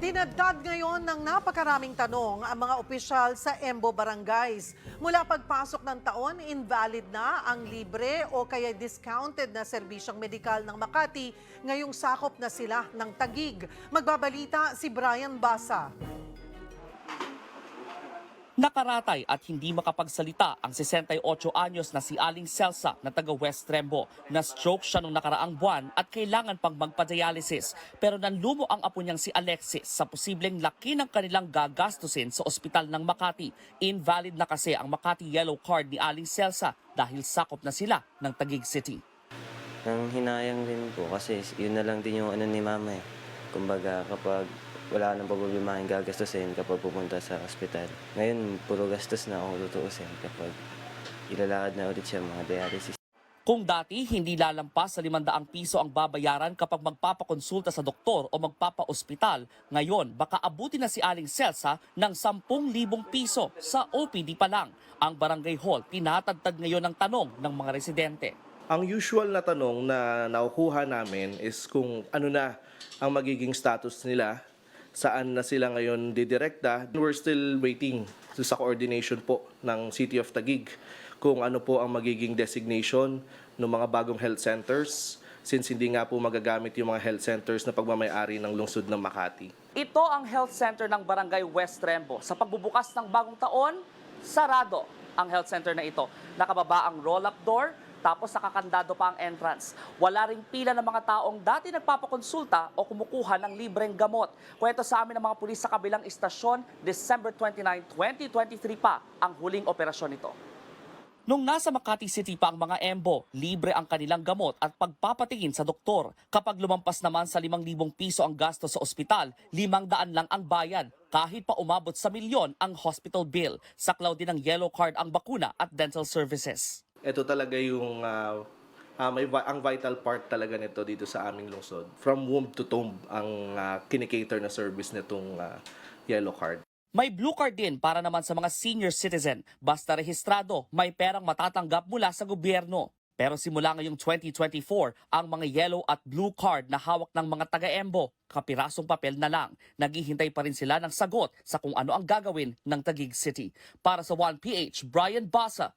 Dinadad ngayon ng napakaraming tanong ang mga opisyal sa Embo Barangays. Mula pagpasok ng taon, invalid na ang libre o kaya discounted na serbisyong medikal ng Makati. Ngayong sakop na sila ng Tagig. Magbabalita si Brian Basa. Nakaratay at hindi makapagsalita ang 68 anyos na si Aling Celsa na taga West Trembo. Na-stroke siya nung nakaraang buwan at kailangan pang magpa-dialysis. Pero nanlumo ang apo niyang si Alexis sa posibleng laki ng kanilang gagastusin sa ospital ng Makati. Invalid na kasi ang Makati Yellow Card ni Aling Celsa dahil sakop na sila ng Taguig City. Ang hinayang din po kasi yun na lang din yung ano ni mama eh. Kumbaga kapag wala nang problemahin gagastusin kapag pupunta sa ospital. Ngayon, puro gastos na ako tutuusin kapag ilalakad na ulit siya mga dialysis. Kung dati hindi lalampas sa 500 piso ang babayaran kapag magpapakonsulta sa doktor o magpapa-ospital, ngayon baka abuti na si Aling Celsa ng 10,000 piso sa OPD pa lang. Ang barangay hall tinatagtad ngayon ng tanong ng mga residente. Ang usual na tanong na nakukuha namin is kung ano na ang magiging status nila, saan na sila ngayon didirekta. We're still waiting sa coordination po ng City of Taguig kung ano po ang magiging designation ng mga bagong health centers since hindi nga po magagamit yung mga health centers na pagmamayari ng lungsod ng Makati. Ito ang health center ng Barangay West Trembo. Sa pagbubukas ng bagong taon, sarado ang health center na ito. Nakababa ang roll-up door, tapos nakakandado pa ang entrance. Wala ring pila ng mga taong dati nagpapakonsulta o kumukuha ng libreng gamot. Kwento sa amin ng mga pulis sa kabilang istasyon, December 29, 2023 pa ang huling operasyon nito. Nung nasa Makati City pa ang mga embo, libre ang kanilang gamot at pagpapatingin sa doktor. Kapag lumampas naman sa 5,000 piso ang gasto sa ospital, 500 lang ang bayad. Kahit pa umabot sa milyon ang hospital bill. Saklaw din ng yellow card ang bakuna at dental services. Ito talaga yung ah, ah, may ang vital part talaga nito dito sa aming lungsod. From womb to tomb ang uh, kinikater na service nitong ah, yellow card. May blue card din para naman sa mga senior citizen. Basta rehistrado, may perang matatanggap mula sa gobyerno. Pero simula ngayong 2024, ang mga yellow at blue card na hawak ng mga taga-embo, kapirasong papel na lang. Naghihintay pa rin sila ng sagot sa kung ano ang gagawin ng Taguig City. Para sa 1PH, Brian Basa,